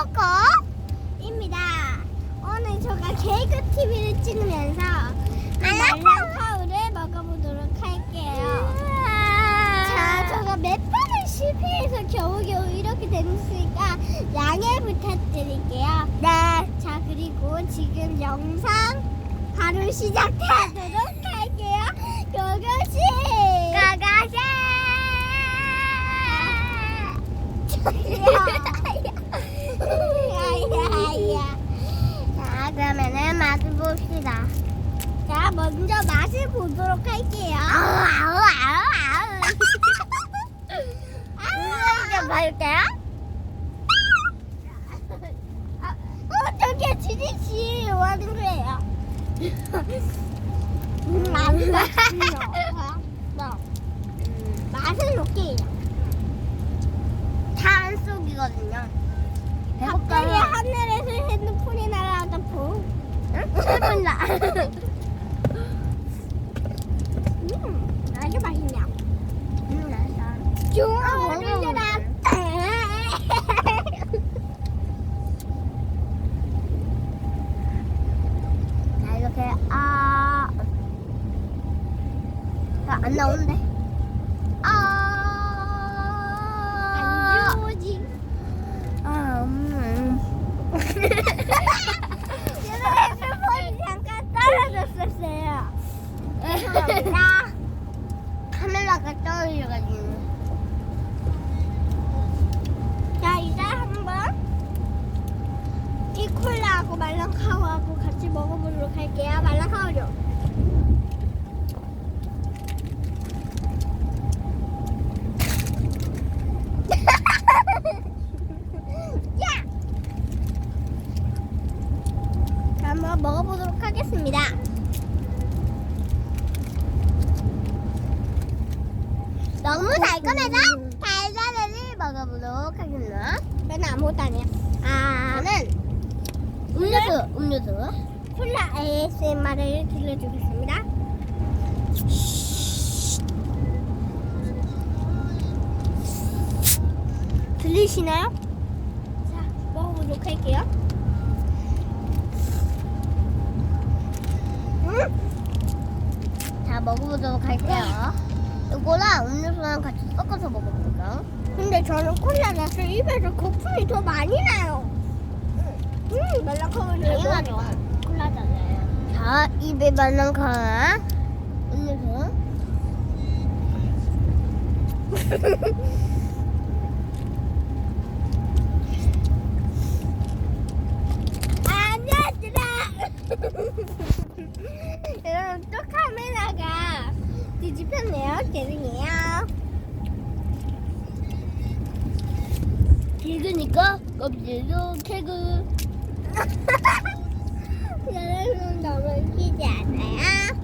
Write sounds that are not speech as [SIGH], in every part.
코코입니다. 오늘 제가 개그 TV를 찍으면서 말랑카우를 먹어보도록 할게요. 자, 제가 몇 번을 실패해서 겨우겨우 이렇게 됐으니까 양해 부탁드릴게요. 네. 자, 그리고 지금 영상 바로 시작하도록 할게요. 고고씨! 고고씨! [LAUGHS] 야야야. 자, 그러면은 맛을 봅시다. 자, 먼저 맛을 보도록 할게요. 아우, 아우, 아우, [LAUGHS] 아우. 맛있게요? 아, 어, 저기요, 지리씨, 뭐 하는 거예요? 음, 안 맛있어요. 음, 맛은 오케이요. 다안 속이거든요. 갑자기 하늘에서 핸드폰이 날아가다 보. 응? 몰라. 음, 아주 맛있냐? 음, 맛있어. 좋아, 먹어보라. 자, 이렇게 아, 자, 안 나오는데? 아, 안 좋지. 아, 음. 제가 핸드폰이 잠깐 떨어졌었어요. 죄송합니다. 떨어져가지고. 자, 이제 한번 이 콜라하고 말랑카우하고 같이 먹어보도록 할게요. 말랑카우요. 야! 자, 한번 먹어보도록 하겠습니다. 너무 달콤해서 달달이를 먹어보도록 하겠습니다. 저는 아무것도 아니야. 아, 저는 음료수, 음료수. 콜라 ASMR을 들려주겠습니다. 들리시나요? 자, 먹어보도록 할게요. 음? 자, 먹어보도록 할게요. 이거랑 음료수랑 같이 섞어서 먹어볼까요? 근데 저는 콜라라서 입에서 거품이 더 많이 나요. 음, 말랑카우는 당연하죠. 콜라잖아요. 자, 입에 말랑카우 음료수. [LAUGHS] 아니야, 여러분 또 카메라가 뒤집혔네요. 죄송해요. 개그니까 껍질도 개그. 여러분 너무 웃기지 않아요?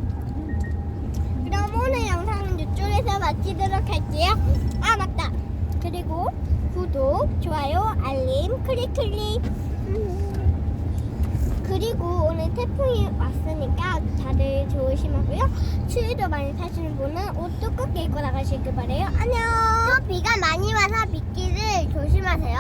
그럼 오늘 영상은 이쪽에서 마치도록 할게요. 아 맞다. 그리고 구독, 좋아요, 알림, 클릭 클릭. [LAUGHS] 그리고 오늘 태풍이 왔으니까 다들 조심하고요. 추위도 많이 타시는 분은 옷도 꼭 입고 나가시길 바래요. 안녕. 또 비가 많이 와서 미끼를 조심하세요.